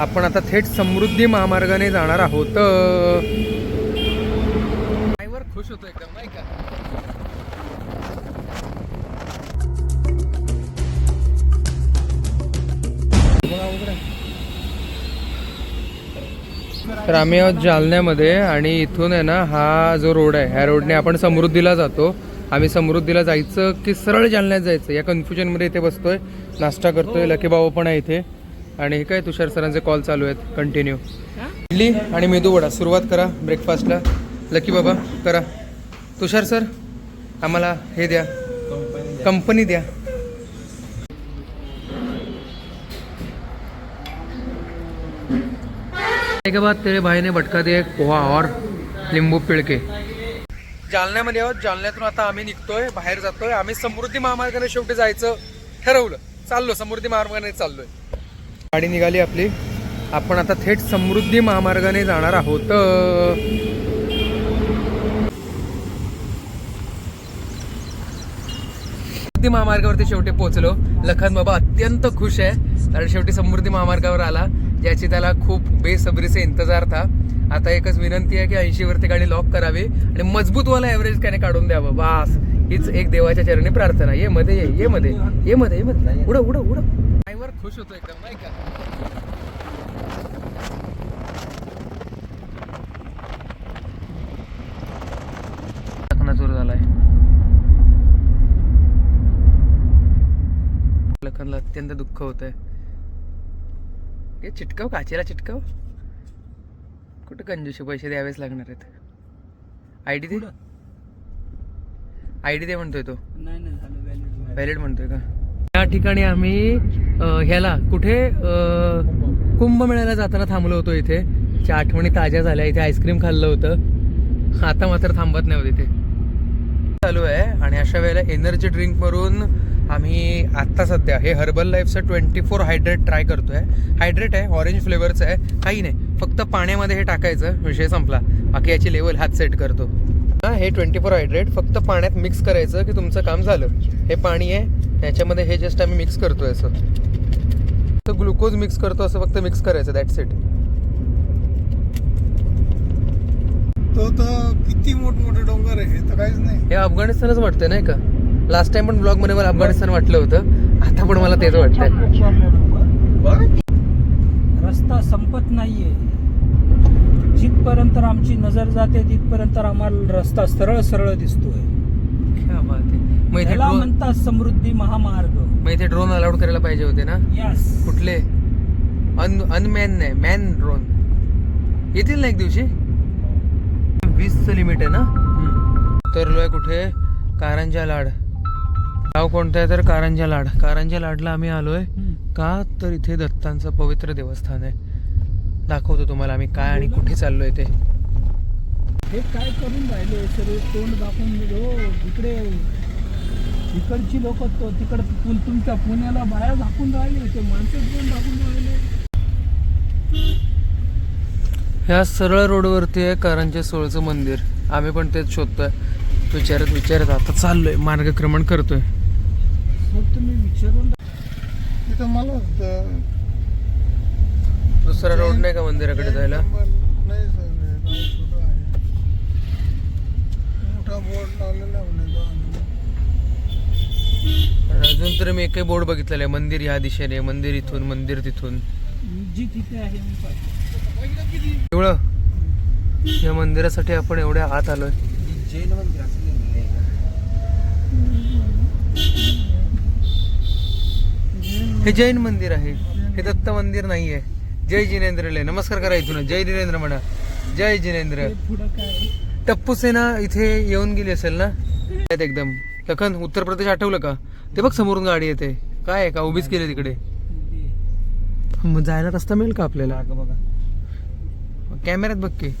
आपण आता थेट समृद्धी महामार्गाने जाणार आहोत. ड्रायव्हर खुश होतो एकदम नाही का? तर आम्ही आहोत जालन्यामध्ये आणि इथून आहे ना हा जो रोड आहे ह्या रोडने आपण समृद्धीला जातो. आम्ही समृद्धीला जायचं की सरळ जालन्यात जायचं या कन्फ्युजनमध्ये इथे बसतोय नाश्ता करतोय लकी बाबा पण आहे इथे. आणि हे काय तुषार सरांचे कॉल चालू आहेत? कंटिन्यू इडली आणि मेदू वडा. सुरुवात करा ब्रेकफास्टला लकी बाबा करा. तुषार सर आम्हाला हे द्या. कंपनी द्या. के बाद तेरे भाई ने भटका दिया पोहा और लिंबू पिळके जालन्यामध्ये आहोत. जालन्यातून आता आम्ही निघतोय बाहेर जातोय. आम्ही समृद्धी महामार्गाने शेवटी जायचं ठरवलं. चाललो समृद्धी महामार्गाने चाललोय. गाडी निघाली आपली. आपण आता थेट समृद्धी महामार्गाने जाणार आहोत. समृद्धी महामार्गावरती शेवटी पोहोचलो. लखन बाबा अत्यंत खुश आहे. कारण शेवटी समृद्धी महामार्गावर आला ज्याची त्याला खूप बेसबरीचे इंतजार था. आता एकच विनंती आहे की ऐंशी वरती गाडी लॉक करावी आणि मजबूतवाला ॲव्हरेज त्याने काढून द्यावं. बास हीच एक देवाच्या चरणी प्रार्थना. ये मध्ये ये ये मध्ये ये मध्ये ये मध्ये. उडं उडं उडं खुश होतो एकदम नाही का? टाकणं सुरू झालाय. लखनला अत्यंत दुःख होत आहे चिटकाव काचेला चिटकाव? कुठं कंजूशी पैसे द्यावेच लागणार आहेत? आय डी दे. आय डी दे म्हणतोय तो. नाही व्हॅलिड म्हणतोय का? या ठिकाणी आम्ही ह्याला कुठे कुंभमेळ्याला जाताना थांबलो होतो इथे. च्या आठवणी ताज्या झाल्या इथे आईस्क्रीम खाल्लं होतं. आता मात्र थांबत नाही होत इथे. चालू आहे आणि अशा वेळेला एनर्जी ड्रिंक वरून आम्ही आत्ता सध्या हे हर्बल लाईफचं ट्वेंटी फोर हायड्रेट ट्राय करतोय. हायड्रेट आहे ऑरेंज फ्लेवरचं आहे. काही नाही फक्त पाण्यामध्ये हे टाकायचं विषय संपला. बाकी याची लेवल हात सेट करतो. हे ट्वेंटी फोर हायड्रेट फक्त पाण्यात मिक्स करायचं की तुमचं काम झालं. हे पाणी आहे त्याच्यामध्ये हे जस्ट आम्ही मिक्स करतोय असं. तर ग्लुकोज मिक्स करतो असं फक्त मिक्स करायचं दॅट सेट तो तर किती मोठमोठे डोंगर आहे तर काहीच नाही. हे अफगाणिस्तानच वाटतंय नाही का? लास्ट टाइम पण ब्लॉगमध्ये मला अफगाणिस्तान वाटलं होतं. आता पण मला तेच वाटतंय. रस्ता संपत नाहीये. जिथपर्यंत आमची नजर जाते तिथपर्यंत आम्हाला रस्ता सरळ सरळ दिसतोय. क्या बात आहे मग इथे त्याला ड्रोन म्हणतात समृद्धी महामार्ग. मग इथे ड्रोन अलाउड करायला पाहिजे होते ना? यस कुठले? अन अनमॅन नाही मॅन ड्रोन येतील ना एक दिवशी? वीसचं लिमिट आहे ना? उतरलोय कुठे? कारंजा लाड. गाव कोणतं आहे तर कारंजा लाड. कारंजा लाडला आम्ही आलोय. का तर इथे दत्तांचं पवित्र देवस्थान आहे. दाखवतो तुम्हाला आम्ही काय आणि कुठे चाललोय ते. हे काय करून राहिले? सर्व तोंड दाखवून हो इकडे इकडची लोक तो तिकड तुमच्या पुण्याला बाया दाखवून राहिले ते माणसं पण दाखवून राहिले. ह्या सरळ रोडवरती आहे कारंजा सोळचं मंदिर. आम्ही पण तेच शोधतोय. विचारत विचारत आता चाललोय. मार्गक्रमण करतोय. तुम्ही विचारून तिथं मला दुसरा रोड नाही का मंदिराकडे जायला? नाही सर हे नाव छोटं आहे मोठा बोर्ड लावलेला आहे म्हणे जाऊन. अजून तर मी एकही बोर्ड बघितलेला आहे. मंदिर ह्या दिशेने मंदिर इथून मंदिर तिथून. जी तिथे आहे मी पाहिजे. एवढं? या मंदिरासाठी आपण एवढ्या आत आलोय. जैन मंदिर असलेलं आहे. हे जैन मंदिर आहे. हे दत्त मंदिर नाहीये. जय जिनेंद्रले नमस्कार करा इथून. जय जिनेंद्र म्हणा. जय जिनेंद्र. ते पुढं काय टप्पू सेना इथे येऊन गेली असेल ना? आहेत एकदम. लखन उत्तर प्रदेश आठवलं का? ते बघ समोरून गाडी येते. काय आहे का? उभीच केली तिकडे. मग जायला रस्ता मिळेल का आपल्याला? बघा. कॅमेऱ्यात बघ की.